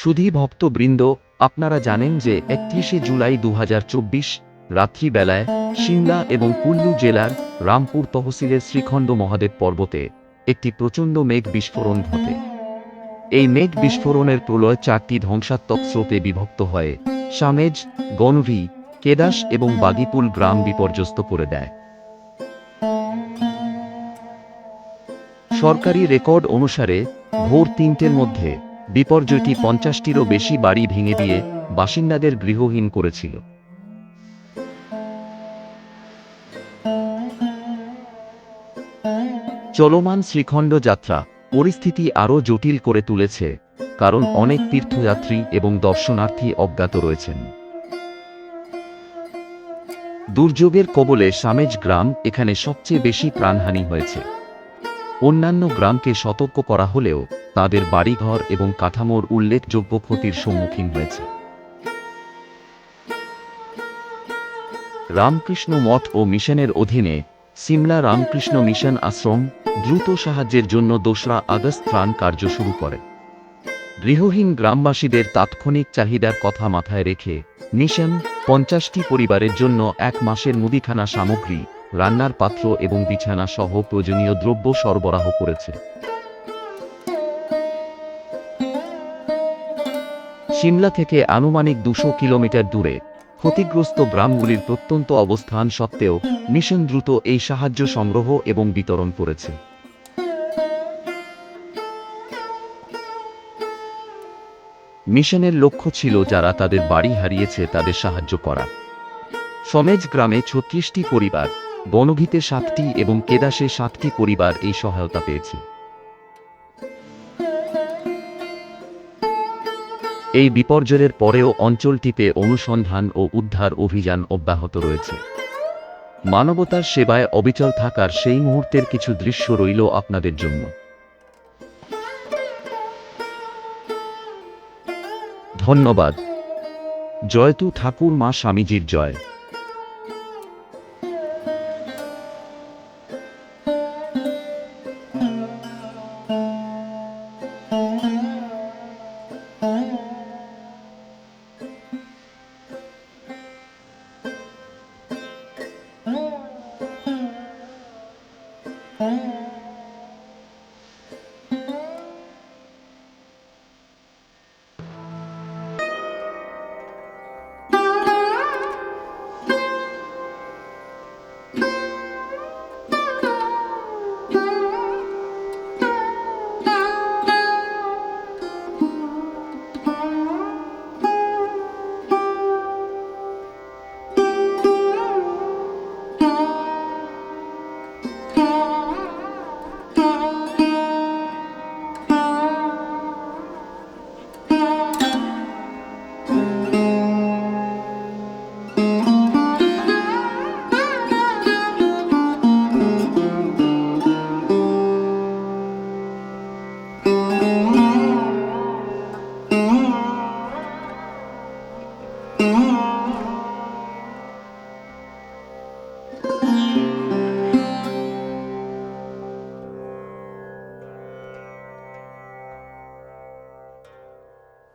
সুধী ভক্তবৃন্দ, আপনারা জানেন যে একত্রিশে জুলাই দু রাত্রিবেলায় সিমলা এবং কুল্লু জেলার রামপুর তহসিলের শ্রীখণ্ড মহাদেব পর্বতে একটি প্রচণ্ড মেঘ বিস্ফোরণ ঘটে। এই মেঘ বিস্ফোরণের প্রলয় চারটি ধ্বংসাত্মক স্রোতে বিভক্ত হয়ে। সামেজ, গণভি, কেদাস এবং বাগিপুল গ্রাম বিপর্যস্ত করে দেয়। সরকারি রেকর্ড অনুসারে ভোর তিনটের মধ্যে বিপর্যয়টি পঞ্চাশটিরও বেশি বাড়ি ভেঙে দিয়ে বাসিন্দাদের গৃহহীন করেছিল। চলমান শ্রীখণ্ড যাত্রা পরিস্থিতি আরও জটিল করে তুলেছে, কারণ অনেক তীর্থযাত্রী এবং দর্শনার্থী অজ্ঞাত রয়েছেন। দুর্যোগের কবলে সামেজ গ্রাম এখানে সবচেয়ে বেশি প্রাণহানি হয়েছে। অন্যান্য গ্রামকে সতর্ক করা হলেও তাদের বাড়িঘর এবং কাঠামোর উল্লেখযোগ্য ক্ষতির সম্মুখীন হয়েছে। রামকৃষ্ণ মঠ ও মিশনের অধীনে সিমলা রামকৃষ্ণ মিশন আশ্রম দ্রুত সাহায্যের জন্য দোসরা আগস্ট ত্রাণ কার্য শুরু করে। গৃহহীন গ্রামবাসীদের তাৎক্ষণিক চাহিদার কথা মাথায় রেখে মিশন পঞ্চাশটি পরিবারের জন্য এক মাসের মুদিখানা সামগ্রী, রান্নার পাত্র এবং বিছানা সহ প্রয়োজনীয় দ্রব্য সরবরাহ করেছে। সিমলা থেকে আনুমানিক দুশো কিলোমিটার দূরে। ক্ষতিগ্রস্ত গ্রামগুলির প্রত্যন্ত অবস্থান সত্ত্বেও মিশন দ্রুত এই সাহায্য সংগ্রহ এবং বিতরণ করেছে। মিশনের লক্ষ্য ছিল যারা তাদের বাড়ি হারিয়েছে তাদের সাহায্য করা। সমেজ গ্রামে ছত্রিশটি পরিবার বনভিতে সাতটি এবং কেদাসে সাতটি পরিবার এই সহায়তা পেয়েছে। এই বিপর্যয়ের পরেও অঞ্চলটিতে অনুসন্ধান ও উদ্ধার অভিযান অব্যাহত রয়েছে। মানবতার সেবায় অবিচল থাকার সেই মুহূর্তের কিছু দৃশ্য রইল আপনাদের জন্য। ধন্যবাদ। জয়তু ঠাকুর মা স্বামীজির জয়।